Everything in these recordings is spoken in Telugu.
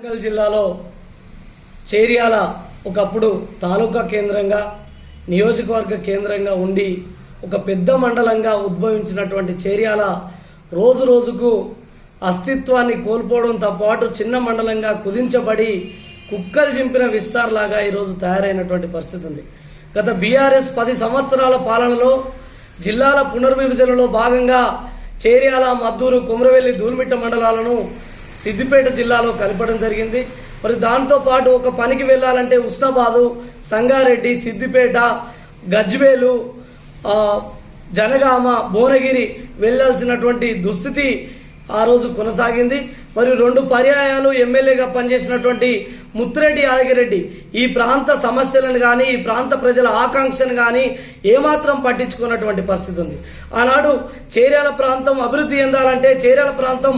వరంగల్ జిల్లాలో చేర్యాల ఒకప్పుడు తాలూకా కేంద్రంగా నియోజకవర్గ కేంద్రంగా ఉండి ఒక పెద్ద మండలంగా ఉద్భవించినటువంటి చేర్యాల రోజు రోజుకు అస్తిత్వాన్ని కోల్పోవడంతో పాటు చిన్న మండలంగా కుదించబడి కుక్కలు చింపిన విస్తార్లాగా ఈరోజు తయారైనటువంటి పరిస్థితి ఉంది. గత బీఆర్ఎస్ పది సంవత్సరాల పాలనలో జిల్లాల పునర్విభజనలో భాగంగా చేర్యాల మద్దూరు కుమ్రవెల్లి దూల్మిట్ట మండలాలను సిద్దిపేట జిల్లాలో కలపడం జరిగింది. మరి దాంతోపాటు ఒక పనికి వెళ్ళాలంటే ఉస్నాబాదు సంగారెడ్డి సిద్దిపేట గజ్వేలు జనగామ భువనగిరి వెళ్ళాల్సినటువంటి దుస్థితి ఆ రోజు కొనసాగింది. మరియు రెండు పర్యాయాలు ఎమ్మెల్యేగా పనిచేసినటువంటి ముత్తిరెడ్డి యాదగిరెడ్డి ఈ ప్రాంత సమస్యలను కానీ ఈ ప్రాంత ప్రజల ఆకాంక్షను కానీ ఏమాత్రం పట్టించుకున్నటువంటి పరిస్థితి ఉంది. ఆనాడు చేర్యాల ప్రాంతం అభివృద్ధి చెందాలంటే చేర్యాల ప్రాంతం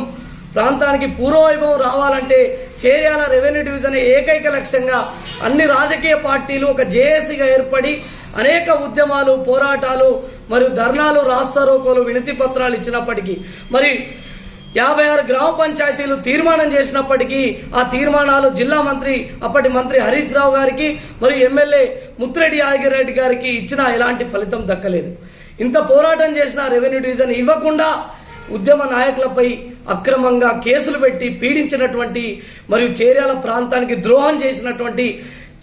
ప్రాంతానికి పూర్వవైభవం రావాలంటే చేర్యాల రెవెన్యూ డివిజన్ ఏకైక లక్ష్యంగా అన్ని రాజకీయ పార్టీలు ఒక జేఏసీగా ఏర్పడి అనేక ఉద్యమాలు పోరాటాలు మరియు ధర్నాలు రాస్తారోకోలు వినతి పత్రాలు ఇచ్చినప్పటికీ మరి యాభై ఆరు గ్రామ పంచాయతీలు తీర్మానం చేసినప్పటికీ ఆ తీర్మానాలు జిల్లా మంత్రి అప్పటి మంత్రి హరీష్ రావు గారికి మరియు ఎమ్మెల్యే ముత్తిరెడ్డి యాగిరెడ్డి గారికి ఇచ్చినా ఎలాంటి ఫలితం దక్కలేదు. ఇంత పోరాటం చేసిన రెవెన్యూ డివిజన్ ఇవ్వకుండా ఉద్యమ నాయకులపై అక్రమంగా కేసులు పెట్టి పీడించినటువంటి మరియు చేర్యాల ప్రాంతానికి ద్రోహం చేసినటువంటి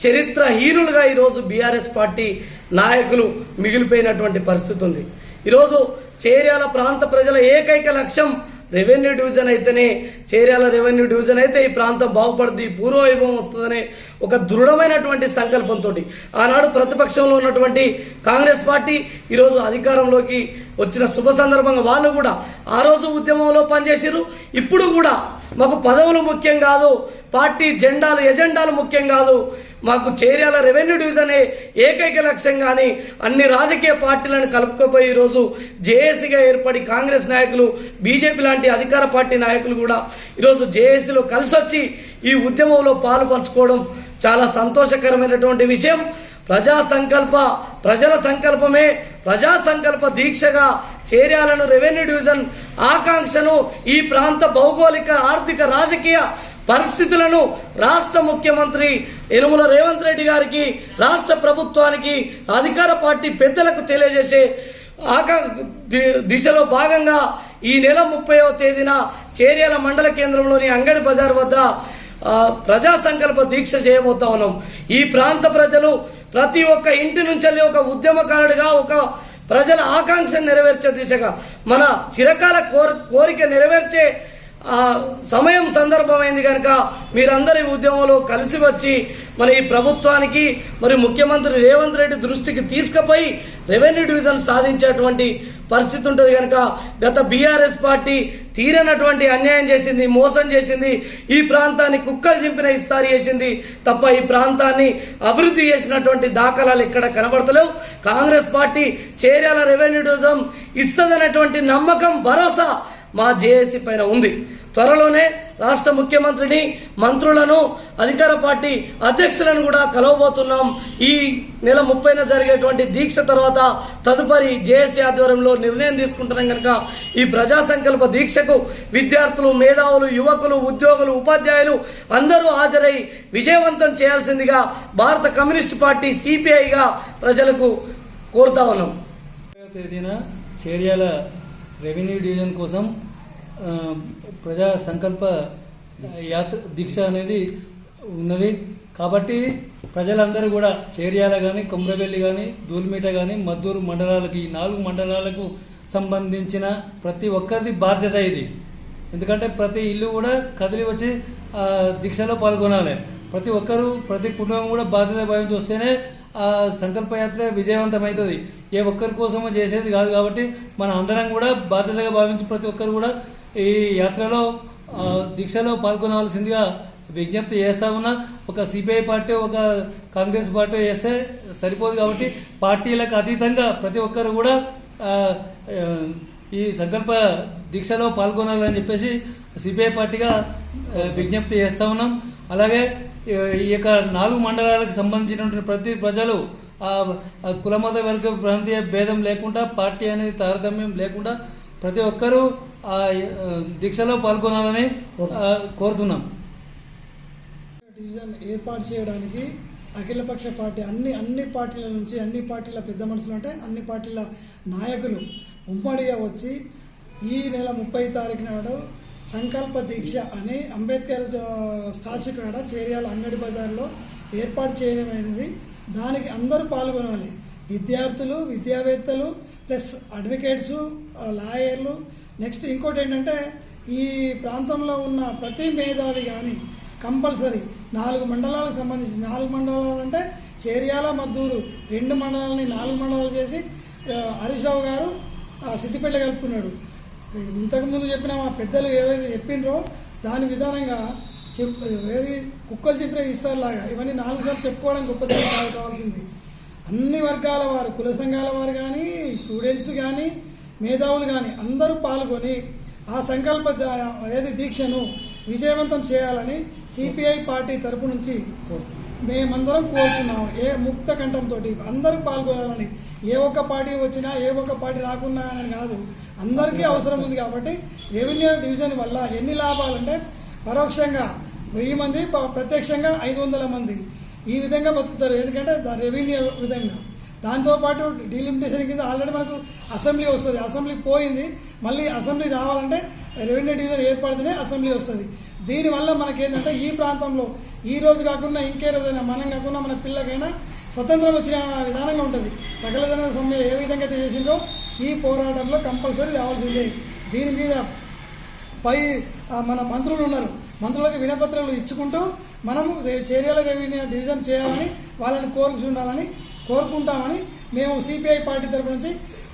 చరిత్రహీనులుగా ఈరోజు బీఆర్ఎస్ పార్టీ నాయకులు మిగిలిపోయినటువంటి పరిస్థితి ఉంది. ఈరోజు చేర్యాల ప్రాంత ప్రజల ఏకైక లక్ష్యం రెవెన్యూ డివిజన్ అయితేనే చేర్యాల రెవెన్యూ డివిజన్ అయితే ఈ ప్రాంతం బాగుపడుతుంది పూర్వవైభవం వస్తుందనే ఒక దృఢమైనటువంటి సంకల్పంతో ఆనాడు ప్రతిపక్షంలో ఉన్నటువంటి కాంగ్రెస్ పార్టీ ఈరోజు అధికారంలోకి వచ్చిన శుభ సందర్భంగా వాళ్ళు కూడా ఆ రోజు ఉద్యమంలో పనిచేసారు ఇప్పుడు కూడా మాకు పదవులు ముఖ్యం కాదు పార్టీ జెండాలు ఎజెండాలు ముఖ్యం కాదు. మాకు చేర్యాల రెవెన్యూ డివిజనే ఏకైక లక్ష్యం కానీ అన్ని రాజకీయ పార్టీలను కలుపుకోపోయి ఈరోజు జేఏసీగా ఏర్పడి కాంగ్రెస్ నాయకులు బీజేపీ లాంటి అధికార పార్టీ నాయకులు కూడా ఈరోజు జేఏసీలో కలిసి వచ్చి ఈ ఉద్యమంలో పాలు పంచుకోవడం చాలా సంతోషకరమైనటువంటి విషయం. ప్రజా సంకల్ప ప్రజల సంకల్పమే ప్రజా సంకల్ప దీక్షగా చేర్యాలను రెవెన్యూ డివిజన్ ఆకాంక్షను ఈ ప్రాంత భౌగోళిక ఆర్థిక రాజకీయ పరిస్థితులను రాష్ట్ర ముఖ్యమంత్రి యనుమల రేవంత్ రెడ్డి గారికి రాష్ట్ర ప్రభుత్వానికి అధికార పార్టీ పెద్దలకు తెలియజేసే ఆకా దిశలో భాగంగా ఈ నెల ముప్పైవ తేదీన చేర్యాల మండల కేంద్రంలోని అంగడి బజార్ వద్ద ప్రజా సంకల్ప దీక్ష చేయబోతా ఉన్నాం. ఈ ప్రాంత ప్రజలు ప్రతి ఒక్క ఇంటి నుంచి వెళ్ళి ఒక ఉద్యమకారుడిగా ఒక ప్రజల ఆకాంక్ష నెరవేర్చే దిశగా మన చిరకాల కోరి కోరిక నెరవేర్చే సమయం సందర్భమైంది కనుక మీరందరి ఉద్యమంలో కలిసి వచ్చి మన ఈ ప్రభుత్వానికి మరి ముఖ్యమంత్రి రేవంత్ రెడ్డి దృష్టికి తీసుకుపోయి రెవెన్యూ డివిజన్ సాధించేటువంటి పరిస్థితి ఉంటుంది కనుక గత బీఆర్ఎస్ పార్టీ తీరనటువంటి అన్యాయం చేసింది మోసం చేసింది ఈ ప్రాంతాన్ని కుక్కలు చింపిన ఇస్తారు చేసింది తప్ప ఈ ప్రాంతాన్ని అభివృద్ధి చేసినటువంటి దాఖలాలు ఎక్కడ కనబడతలేవు. Congress party Cheriyal revenue division ఇస్తుందనేటువంటి నమ్మకం భరోసా మా జేఏసీ పైన ఉంది. త్వరలోనే రాష్ట్ర ముఖ్యమంత్రిని మంత్రులను అధికార పార్టీ అధ్యక్షులను కూడా కలవబోతున్నాం. ఈ నెల ముప్పైన జరిగేటువంటి దీక్ష తర్వాత తదుపరి జేఏసీ ఆధ్వర్యంలో నిర్ణయం తీసుకుంటున్నాం కనుక ఈ ప్రజా సంకల్ప దీక్షకు విద్యార్థులు మేధావులు యువకులు ఉద్యోగులు ఉపాధ్యాయులు అందరూ హాజరై విజయవంతం చేయాల్సిందిగా భారత కమ్యూనిస్ట్ పార్టీ సిపిఐగా ప్రజలకు కోరుతా ఉన్నాం. తేదీన చేర్యాల రెవెన్యూ డివిజన్ కోసం ప్రజా సంకల్ప యాత్ర దీక్ష అనేది ఉన్నది. కాబట్టి ప్రజలందరూ కూడా చేర్యాల కానీ కొమ్రవెల్లి కానీ దూల్మీట కానీ మద్దూరు మండలాలకి ఈ నాలుగు మండలాలకు సంబంధించిన ప్రతి ఒక్కరిది బాధ్యత ఇది. ఎందుకంటే ప్రతి ఇల్లు కూడా కదిలి వచ్చి దీక్షలో పాల్గొనాలి. ప్రతి ఒక్కరూ ప్రతి కుటుంబం కూడా బాధ్యత భావించి వస్తేనే ఆ సంకల్పయాత్ర విజయవంతమవుతుంది. ఏ ఒక్కరి కోసమో చేసేది కాదు కాబట్టి మన అందరం కూడా బాధ్యతగా భావించి ప్రతి ఒక్కరు కూడా ఈ యాత్రలో దీక్షలో పాల్గొనవలసిందిగా విజ్ఞప్తి చేస్తా ఉన్నా. ఒక సిపిఐ పార్టీ ఒక కాంగ్రెస్ పార్టీ వేస్తే సరిపోదు కాబట్టి పార్టీలకు అతీతంగా ప్రతి ఒక్కరు కూడా ఈ సంకల్ప దీక్షలో పాల్గొనాలని చెప్పేసి సిపిఐ పార్టీగా విజ్ఞప్తి చేస్తా ఉన్నాం. అలాగే ఈ యొక్క నాలుగు మండలాలకు సంబంధించినటువంటి ప్రతి ప్రజలు ఆ కులమత వర్గ ప్రాంతీయ భేదం లేకుండా పార్టీ అనేది తారతమ్యం లేకుండా ప్రతి ఒక్కరూ ఆ దీక్షలో పాల్గొనాలని కోరుతున్నాం. డివిజన్ ఏర్పాటు చేయడానికి అఖిలపక్ష పార్టీ అన్ని అన్ని పార్టీల నుంచి అన్ని పార్టీల పెద్ద మనుషులు అంటే అన్ని పార్టీల నాయకులు ఉమ్మడిగా వచ్చి ఈ నెల ముప్పై తారీఖు నాడు సంకల్ప దీక్ష అని అంబేద్కర్ స్టాచ్యూ కాడ చేరియాల అంగడి బజార్లో ఏర్పాటు చేయడమైనది దానికి అందరూ పాల్గొనాలి. విద్యార్థులు విద్యావేత్తలు ప్లస్ అడ్వకేట్సు లాయర్లు. నెక్స్ట్ ఇంకోటి ఏంటంటే ఈ ప్రాంతంలో ఉన్న ప్రతి మేధావి కానీ కంపల్సరీ నాలుగు మండలాలకు సంబంధించి నాలుగు మండలాలు అంటే చేర్యాల మద్దూరు రెండు మండలాలని నాలుగు మండలాలు చేసి హరీష్ రావు గారు ఆ, సిద్దిపేట కలుపుకున్నాడు. ఇంతకుముందు చెప్పిన మా పెద్దలు ఏవైతే చెప్పిండ్రో దాని విధానంగా చెప్ ఏది కుక్కలు చెప్పిన ఇస్తారులాగా ఇవన్నీ నాలుగు సార్లు చెప్పుకోవడం గొప్పతనం కాదు కావాల్సింది. అన్ని వర్గాల వారు కుల సంఘాల వారు కానీ స్టూడెంట్స్ కానీ మేధావులు కానీ అందరూ పాల్గొని ఆ సంకల్ప ఏది దీక్షను విజయవంతం చేయాలని సిపిఐ పార్టీ తరపు నుంచి మేమందరం కోరుతున్నాం ఏ ముక్త కంఠంతో అందరూ పాల్గొనాలని ఏ ఒక్క పార్టీ వచ్చినా ఏ ఒక్క పార్టీ రాకున్నా అని కాదు. అందరికీ అవసరం ఉంది కాబట్టి రెవెన్యూ డివిజన్ వల్ల ఎన్ని లాభాలంటే పరోక్షంగా వెయ్యి మంది ప్రత్యక్షంగా ఐదు వందల మంది ఈ విధంగా బతుకుతారు. ఎందుకంటే రెవెన్యూ విధంగా. దాంతోపాటు డీలిమిటేషన్ కింద ఆల్రెడీ మనకు అసెంబ్లీ వస్తుంది. అసెంబ్లీ పోయింది. మళ్ళీ అసెంబ్లీ రావాలంటే రెవెన్యూ డివిజన్ ఏర్పడితేనే అసెంబ్లీ వస్తుంది. దీనివల్ల మనకేంటంటే ఈ ప్రాంతంలో ఈ రోజు కాకుండా ఇంకే రోజైనా మనం కాకుండా మన పిల్లకైనా స్వతంత్రం వచ్చిన విధానంగా ఉంటుంది. సకల జన సమ్మె ఏ విధంగా అయితే చేసిందో ఈ పోరాటంలో కంపల్సరీ రావాల్సిందే. దీని మీద పై మన మంత్రులు ఉన్నారు. మంత్రులకు వినపత్రాలు ఇచ్చుకుంటూ మనము చర్యల రెవెన్యూ డివిజన్ చేయాలని వాళ్ళని కోరుకుండాలని కోరుకుంటామని మేము సిపిఐ పార్టీ తరపు నుంచి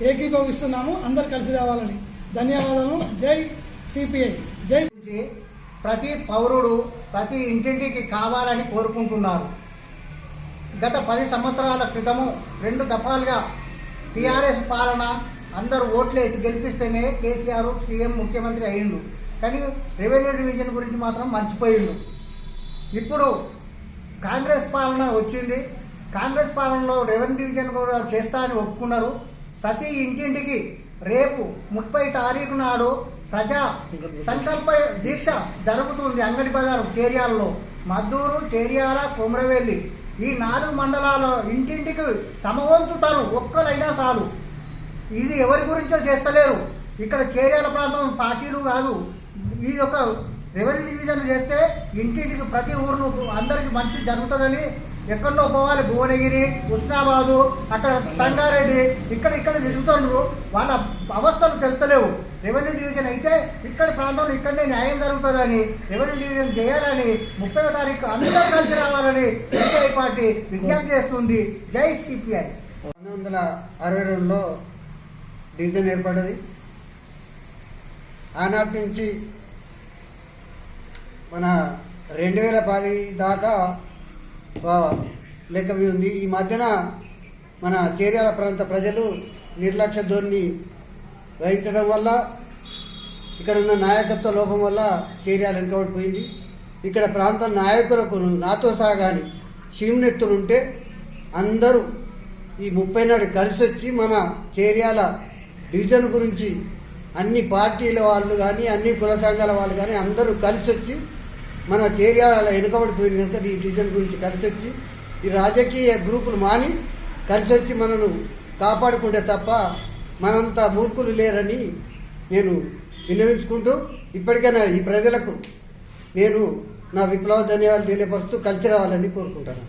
ఏకీభవిస్తున్నాము. అందరు కలిసి రావాలని. ధన్యవాదాలు. జై సిపిఐ జై ప్రతి పౌరుడు ప్రతి ఇంటింటికి కావాలని కోరుకుంటున్నారు. గత పది సంవత్సరాల క్రితము రెండు దఫాలుగా టీఆర్ఎస్ పాలన అందరూ ఓట్లేసి గెలిపిస్తేనే కేసీఆర్ సీఎం ముఖ్యమంత్రి అయ్యిండు కానీ రెవెన్యూ డివిజన్ గురించి మాత్రం మర్చిపోయిండు. ఇప్పుడు కాంగ్రెస్ పాలన వచ్చింది. కాంగ్రెస్ పాలనలో రెవెన్యూ డివిజన్ కూడా చేస్తా అని ఒప్పుకున్నారు. ప్రతి ఇంటింటికి రేపు ముప్పై తారీఖు నాడు ప్రజా సంకల్ప దీక్ష జరుగుతుంది అంగడి బజారు చేరియాలలో. మద్దూరు చేర్యాల కొమరవెల్లి ఈ నాలుగు మండలాల ఇంటింటికి తమ వంతు తను ఒక్కరైనా చాలు. ఇది ఎవరి గురించో చేస్తలేరు. ఇక్కడ చేర్యాల ప్రాంతం పార్టీలు కాదు. ఈ యొక్క రెవెన్యూ డివిజన్ చేస్తే ఇంటింటికి ప్రతి ఊర్లో అందరికీ మంచి జరుగుతుందని ఎక్కడో పోవాలి భువనగిరి ఉస్నాబాదు అక్కడ సంగారెడ్డి ఇక్కడ ఇక్కడ తిరుగుతున్నారు వాళ్ళ అవస్థలు తెలుతలేవు రెవెన్యూ డివిజన్ అయితే ఇక్కడ ప్రాంతంలో ఇక్కడనే న్యాయం జరుగుతుందని రెవెన్యూ డివిజన్ చేయాలని ముప్పై తారీఖు అందరూ కలిసి రావాలని సిపిఐ పార్టీ విజ్ఞప్తి చేస్తుంది. జై సిపిఐ. పంతొమ్మిది వందల అరవై రెండులో డివిజన్ ఏర్పడ్డది. ఆనాటి నుంచి మన రెండు వేల పది దాకా లెక్క ఉంది ఈ మధ్యన మన చేర్యాల ప్రాంత ప్రజలు నిర్లక్ష్య ధోరణి వహించడం వల్ల ఇక్కడ ఉన్న నాయకత్వ లోపం వల్ల చేర్యాలు వెనుకబడిపోయింది ఇక్కడ ప్రాంత నాయకులకు నాతో సహా కానీ చీమనెత్తులు ఉంటే అందరూ ఈ ముప్పై నాడు కలిసి వచ్చి మన చేర్యాల డివిజన్ గురించి అన్ని పార్టీల వాళ్ళు కానీ అన్ని కుల సంఘాల వాళ్ళు కానీ అందరూ కలిసి వచ్చి మన చేర్యాల వెనుకబడిపోయింది కనుక ఈ డివిజన్ గురించి కలిసి వచ్చి ఈ రాజకీయ గ్రూపులు మాని కలిసి వచ్చి మనను కాపాడుకుంటే తప్ప మనంత మూర్ఖులు లేరని నేను విన్నవించుకుంటూ ఇప్పటికైనా ఈ ప్రజలకు నేను నా విప్లవ ధన్యవాదాలు తెలియపరుస్తూ కలిసి రావాలని కోరుకుంటాను